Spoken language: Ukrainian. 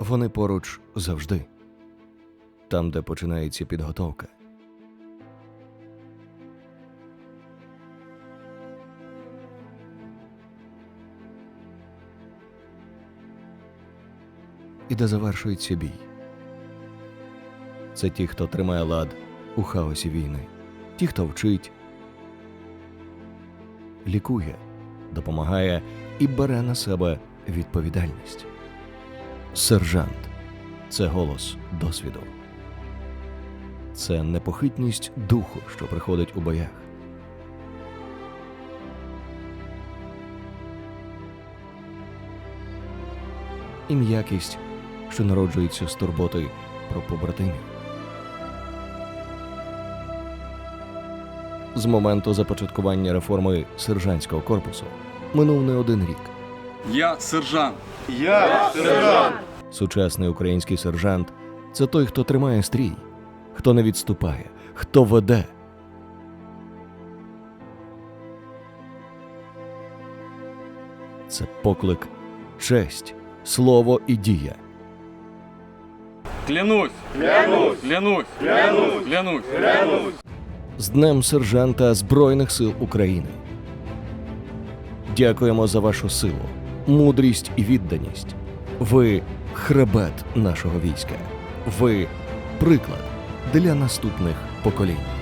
Вони поруч завжди. Там, де починається підготовка. І де завершується бій. Це ті, хто тримає лад у хаосі війни, ті, хто вчить, лікує, допомагає і бере на себе відповідальність. Сержант це голос досвіду. Це непохитність духу, що приходить у боях. І м'якість, що народжується з турботи про побратимів. З моменту започаткування реформи сержантського корпусу минув не один рік. Я сержант. Я сержант. Сучасний український сержант це той, хто тримає стрій, хто не відступає, хто веде. Це поклик, честь, слово і дія. Клянусь. Клянусь. Клянусь. Клянусь. Клянусь. Клянусь. З Днем сержанта Збройних сил України. Дякуємо за вашу силу, мудрість і відданість. Ви хребет нашого війська. Ви приклад для наступних поколінь.